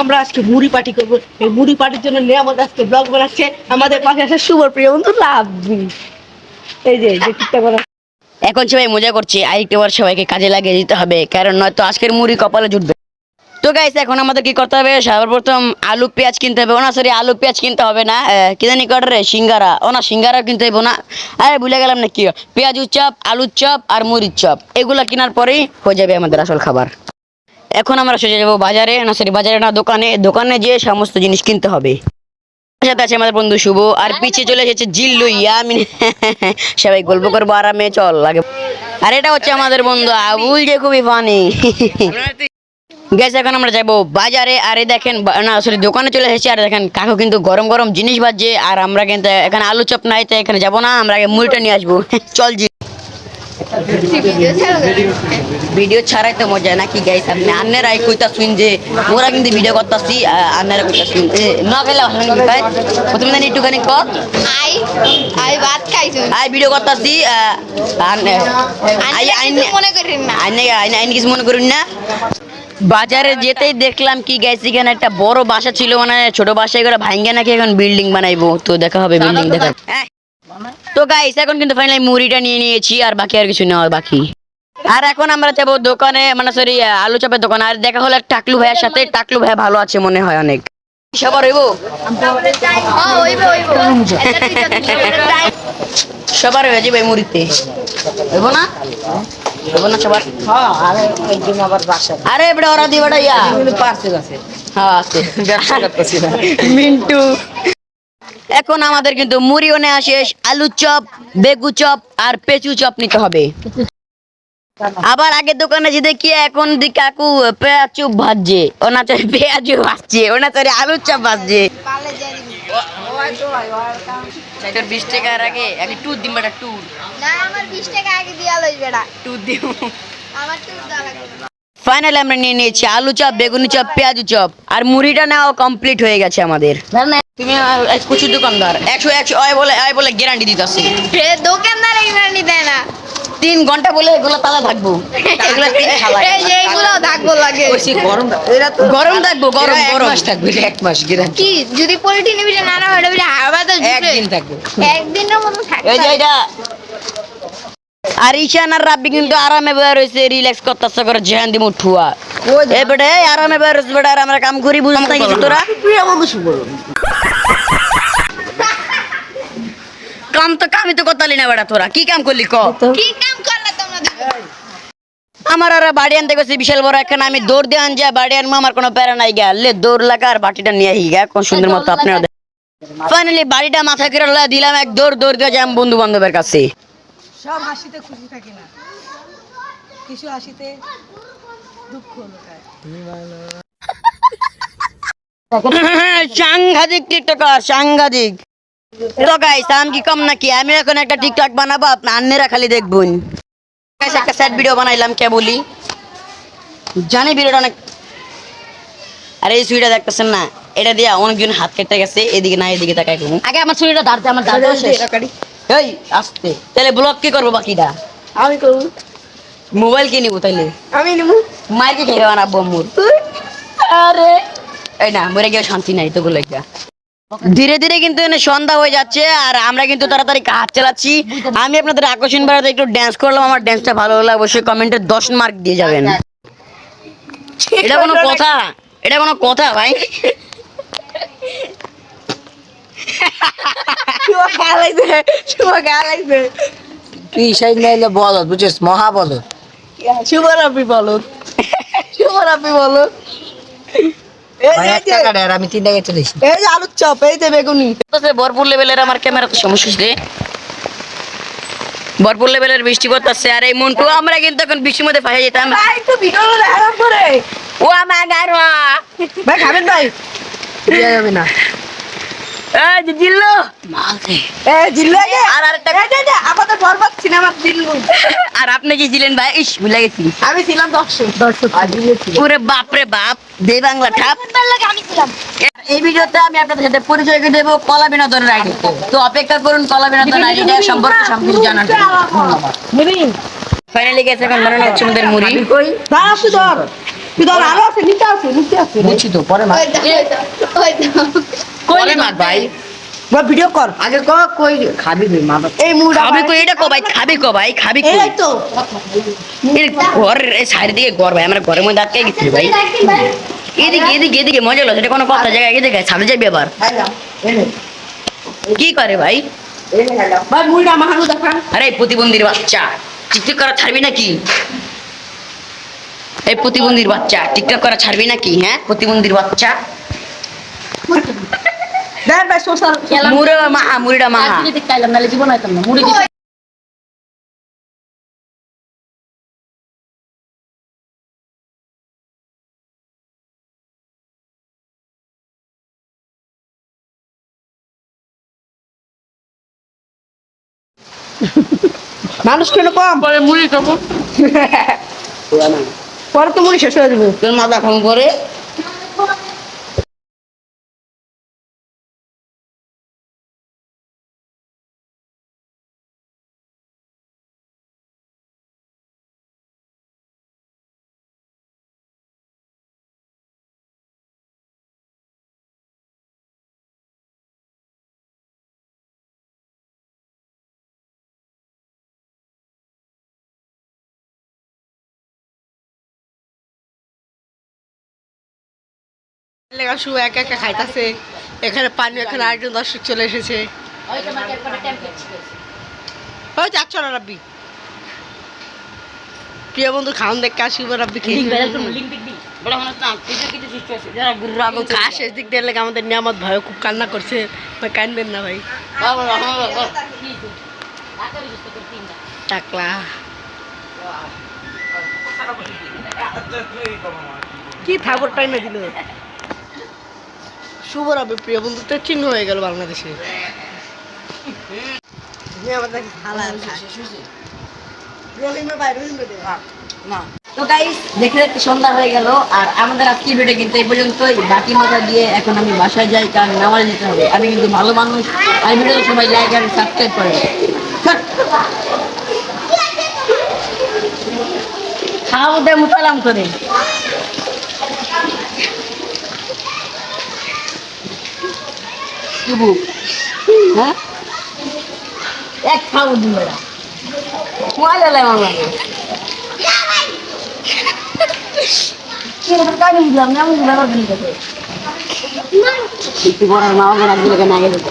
আমরা আজকে মুড়ি পার্টি করব। এই মুড়ি পার্টির জন্য নিয়ামত আজকে ব্লগ বানাচ্ছে। আমাদের পাশে আছে শুভর প্রিয় বন্ধু লাভবি। এই যে যে টিকটক এখন সবাই মজা করছে, আরেকটা সবাইকে কাজে লাগিয়ে দিতে হবে। কারণ নয়তো আজকের মুড়ি কপালে জুটবে। তো গাইস এখন আমাদের কি করতে হবে? সর্বপ্রথম আলু, পেঁয়াজ কিনতে হবে। ওনা সরি আলু, পেঁয়াজ কিনতে হবে না। কি জানি কর রে, সিঙ্গারা। ওনা সিঙ্গারা কিনতে হবে না। আরে, ভুলে গেলাম না কি পেঁয়াজুর চপ, আলুর চপ আর মুড়ির চপ। এগুলো কেনার পরেই হয়ে যাবে আমাদের আসল খাবার। এখন আমরা সোজা যাব বাজারে, না সরি বাজারে না, দোকানে। দোকানে যেয়ে সমস্ত জিনিস কিনতে হবে। সাথে আছে আমাদের বন্ধু শুভ, আর পিছিয়ে চলে এসেছে জিল্লু ইয়ামিন। সবাই গল্প করব আরামে, চল লাগে আর এটা হচ্ছে আমাদের বন্ধু আবুল, যে খুবই ফানি গেছে এখন আমরা যাব বাজারে, আর এই দেখেন না সরি দোকানে চলে এসেছি, আর দেখেন কাকু কিন্তু গরম গরম জিনিস বাজছে, আর আমরা কিন্তু এখানে আলু চপ নাই, তো এখানে যাব না, আমরা আগে মুড়িটা নিয়ে আসব। চল জি ভিডিও ছাড়াই তো মজা নাকি গাইস আপনি আন্নেরাই কইতা শুন যে ওরা কিন্তু ভিডিও করতাছি আন্নেরা কইতা শুন এ, না খেলে ভাই প্রথমে জানি একটুখানি কর আই আই ভাত খাইছো। আই ভিডিও করতাছি আই আই মনে করেন না। আইনে আইনে আইনে কিছু মনে করুন না। বাজারে যেতেই দেখলাম কি গাইছি এখানে একটা বড় বাসা ছিল মানে ছোট বাসা এগুলো ভাঙ্গে নাকি এখন বিল্ডিং বানাইবো। তো দেখা হবে বিল্ডিং দেখা হ্যাঁ। তো গাইস এখন কিন্তু ফাইনালি মুড়িটা নিয়ে নিয়েছি আর বাকি আর কিছু নেওয়া বাকি। আর এখন আমরা যাব দোকানে মানে সরি আলু চপের দোকানে। আর দেখা হলো টাকলু ভাইয়ের সাথে। টাকলু ভাই ভালো আছে মনে হয় অনেক। সবার হইব? ওইবে সবার হয়ে যাবে মুড়িতে। হইব না? হইব না সবার? আরে এবারে ওরা দিয়ে বেটা ইয়া। হ্যাঁ আছে। মিন্টু। এখন আমাদের কিন্তু মুড়িও নেওয়া শেষ আলু চপ বেগু চপ আর পেঁচু চপ নিতে হবে আবার আগের দোকানে যে দেখি এখন দি কাকু পেঁয়াজু ভাজছে ওনা চাই পেঁয়াজু ভাজছে ওনা চাই আলু চপ ভাজছে পালে যাই দিবি। চাইটার বিশ টাকার আগে আগে টুর দিন বেটা টুর না আমার 20 টাকা আগে দিয়া লইস বেটা টুর দিন আমার তো দেওয়া লাগবে না। ফাইনালি আমরা নিয়ে নিয়েছি আলু চপ বেগুনি চপ পেঁয়াজু চপ আর মুড়িটা নেওয়া কমপ্লিট হয়ে গেছে আমাদের। তুমি কুচু দোকানদার। একশো একশো আয় বলে আয় বলে গ্যারান্টি দিতেছি। দোকানদার এগুলো নিতে না। তিন ঘণ্টা বলে এগুলো তালা থাকব এগুলো তিন খালা। এই যে এইগুলো থাকব লাগে। গরম থাকব গরম গরম কি? যদি নিবি না না হাওয়া তো একদিন থাকব একদিনের মতো থাকবে এই যে এটা আর ঈশান আর রাব্বি কিন্তু আরামে বের হয়েছে রিল্যাক্স করতেছে করে জেহান দিমু ঠুয়া এ বেটা আরামে বের হয়েছে বেটা আর আমরা কাম করি বুঝতে কিছু তোরা? কাম তো কামই তো করতালি না বেটা তোরা কি কাম করলি ক? কি কাম করলে তোমরা আমার আর বাড়ি আনতে গেছি বিশাল বড় এখানে আমি দৌড় দিয়ে আন যায় বাড়ি আনব আমার কোনো প্যারা নাই গা। লে দৌড় লাগা আর বাটিটা নিয়ে আহি গা কোন সুন্দর মতো আপনারা ফাইনালি বাড়িটা মাথা করে লয়ে দিলাম এক দৌড় দৌড় দিয়ে যাম বন্ধু বান্ধবের কাছে। সব হাসিতে খুশি থাকে না। কিছু হাসিতে দুঃখ লুকায়। সাংঘাতিক টিকটকার সাংঘাতিক। তো গাইস আমি কি কম নাকি? আমি এখন একটা টিকটক বানাবো আপনার আন্নেরা খালি দেখবুন। Guys, একটা স্যাড ভিডিও বানাইলাম কে বলি? জানি ভিডিওটা অনেক আরে এই ছুরিটা দেখতেছেন না? এটা দিয়ে অনেকজন হাত কেটে গেছে এদিকে না এদিকে তাকাই আগে আমার ছুরিটা দাঁড়তে আমার দাঁড়তে শেষ। এই আসতে। তাহলে ব্লগ কি করব বাকিটা? আমি করব। মোবাইল কি নিবো তাইলে? আমি নেব। মাইকে খেয়ে বানাবো মোর? আরে। এই না মরে গিয়ে শান্তি নাই তো গুলো ধীরে ধীরে কিন্তু এনে সন্ধ্যা হয়ে যাচ্ছে আর আমরা কিন্তু তাড়াতাড়ি কাজ চালাচ্ছি। আমি আপনাদের আকর্ষণ বাড়াতে একটু ড্যান্স করলাম আমার ড্যান্সটা ভালো হলে অবশ্যই কমেন্টে দশ মার্ক দিয়ে যাবেন। এটা কোনো কথা? এটা কোনো কথা ভাই? শুভ গালাইছে শুভ গালাইছে তুই সেই নাইলে বল বুঝছিস মহা বল শুভ আমি তিন টাকা এই যে আলুর চপ এই যে বেগুনি ভরপুর লেভেলের আমার ক্যামেরা তো সমস্যা হচ্ছে ভরপুর লেভেলের বৃষ্টি পড়তেছে আর এই মন্টু আমরা কিন্তু এখন বৃষ্টির মধ্যে ফাঁসে যেতাম একটু ভিডিও দেখালাম করে ও আমার গারোয়া ভাই খাবেন ভাই যাবে না আর আপনি কি ছিলেন ভাই ইস ভুলে গেছি। আমি ছিলাম ওরে বাপ রে বাপ দে বাংলা ঠাপ। আমি ছিলাম? এই ভিডিওতে আমি আপনাদের সাথে পরিচয় করে দেবো কলা বিনোদনের আইডি তো অপেক্ষা করুন কলা বিনোদন আইডিটা সম্পর্কে সবকিছু জানার ফাইনালি গেছে এখন বানানো হচ্ছে আমাদের মুড়ি। দাঁড়া তুই ধর আরও আছে নিচে আছে নিচে আছে। বুঝছি তো পরে মার ভাই। বা ভিডিও কর। আগে ক কই খাবি তুই মা এই মুড়া খাবি কই? এটা কো ভাই? খাবি কো ভাই? খাবি কই? এই তো। এর ঘর এই সাইড দিকে ঘর ভাই। আমার ঘরের মধ্যে আটকে গেছি ভাই। এদিকে এদিকে এদিকে মজা হলো সেটা কোনো কথা জায়গায় এদিকে সামনে যাবি আবার? কি করে ভাই? ভাই মুড়া মাহানু দেখান। আরে প্রতিবন্ধীর বাচ্চা। টিকটক করা ছাড়বি নাকি? এই প্রতিবন্ধীর বাচ্চা। টিকটক করা ছাড়বি নাকি? হ্যাঁ? প্রতিবন্ধীর বাচ্চা। দেখ ভাই সোশ্যাল মুড়ে মাহা মুড়িটা মাহা মানুষ কেন কম। পরে মুড়ি খাব। পরে তো মুড়ি শেষ হয়ে যাবে। মাথা ফোন করে লেগা শু একা একা খাইতাছে। এখানে পানি এখানে আরেকজন দর্শক চলে এসেছে। ওই যাচ্ছ না রাব্বি। প্রিয় বন্ধু খাওন দেখে আসি রাব্বি খেয়ে শেষ দিক দিয়ে লেগে আমাদের নিয়ামত ভাই খুব কান্না করছে। ভাই কানবেন না ভাই। টাকলা। কি থাবর টাইমে দিল? শুভ রবে প্রিয় বন্ধু তো চিহ্ন হয়ে গেল বাংলাদেশে। তো গাইস দেখতে দেখতে সন্ধ্যা হয়ে গেল আর আমাদের আজকের ভিডিও কিন্তু এই পর্যন্তই। বাকি মজা দিয়ে এখন আমি বাসায় যাই কারণ নামাজ হবে। আমি কিন্তু ভালো মানুষ আর সবাই লাইক আর সাবস্ক্রাইব করে খাওয়া দেয় মুতালাম করে। শুভু হ্যাঁ? এক খাব দিন বেড়া মজা লাগে আমার একটু বড় মা ওকে রাখলে কেন আগে যেতে